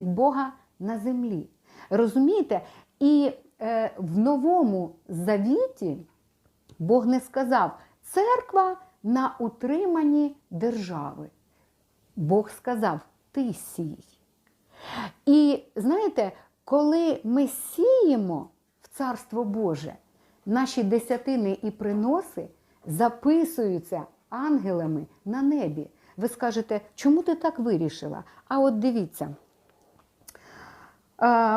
Бога на землі. Розумієте? І е, в новому завіті Бог не сказав церква на утриманні держави. Бог сказав ти сій. І знаєте, коли ми сіємо в Царство Боже, наші десятини і приноси записуються ангелами на небі. Ви скажете, чому ти так вирішила? А от дивіться.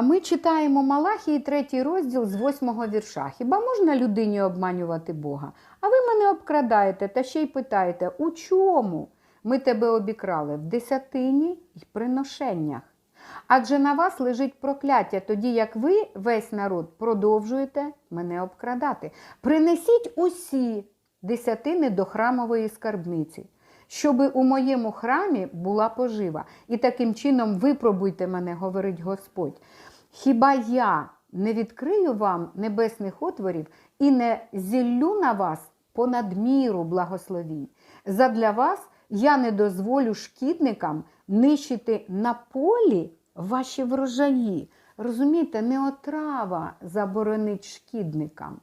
Ми читаємо Малахії, третій розділ з восьмого вірша. Хіба можна людині обманювати Бога? А ви мене обкрадаєте та ще й питаєте, у чому ми тебе обікрали? В десятині й приношеннях. Адже на вас лежить прокляття, тоді як ви, весь народ, продовжуєте мене обкрадати. Принесіть усі десятини до храмової скарбниці, щоби у моєму храмі була пожива. І таким чином випробуйте мене, говорить Господь. Хіба я не відкрию вам небесних отворів і не зіллю на вас понад міру благословінь? Задля вас я не дозволю шкідникам нищити на полі ваші врожаї. Розумієте, не отрава заборонить шкідникам.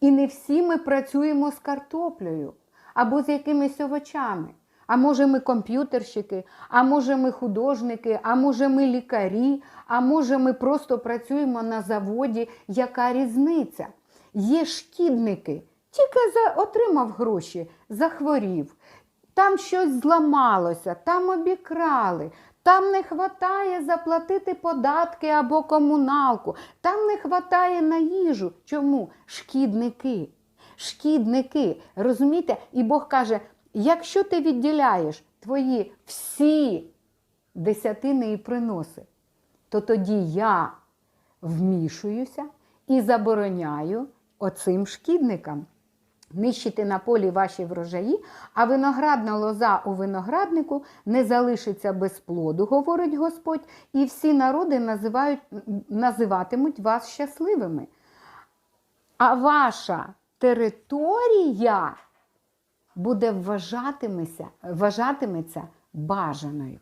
І не всі ми працюємо з картоплею або з якимись овочами. А може ми комп'ютерщики, а може ми художники, а може ми лікарі, а може ми просто працюємо на заводі. Яка різниця? Є шкідники, тільки за, отримав гроші, захворів, там щось зламалося, там обікрали, там не вистачає заплатити податки або комуналку, там не вистачає на їжу. Чому? Шкідники. Шкідники. Розумієте? І Бог каже: якщо ти відділяєш твої всі десятини і приноси, то тоді я вмішуюся і забороняю оцим шкідникам нищити на полі ваші врожаї, а виноградна лоза у винограднику не залишиться без плоду, говорить Господь, і всі народи називають, називатимуть вас щасливими. А ваша територія буде вважатиметься, вважатиметься бажаною.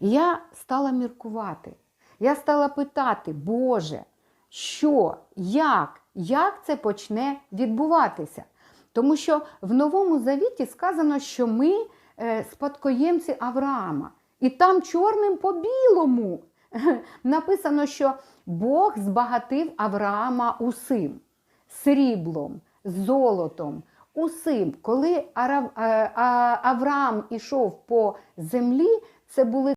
Я стала міркувати. Я стала питати, Боже, що, як, як це почне відбуватися? Тому що в Новому Завіті сказано, що ми е, спадкоємці Авраама. І там чорним по білому написано, що Бог збагатив Авраама усім сріблом, золотом, Усим, Коли е, Авраам ішов по землі, це були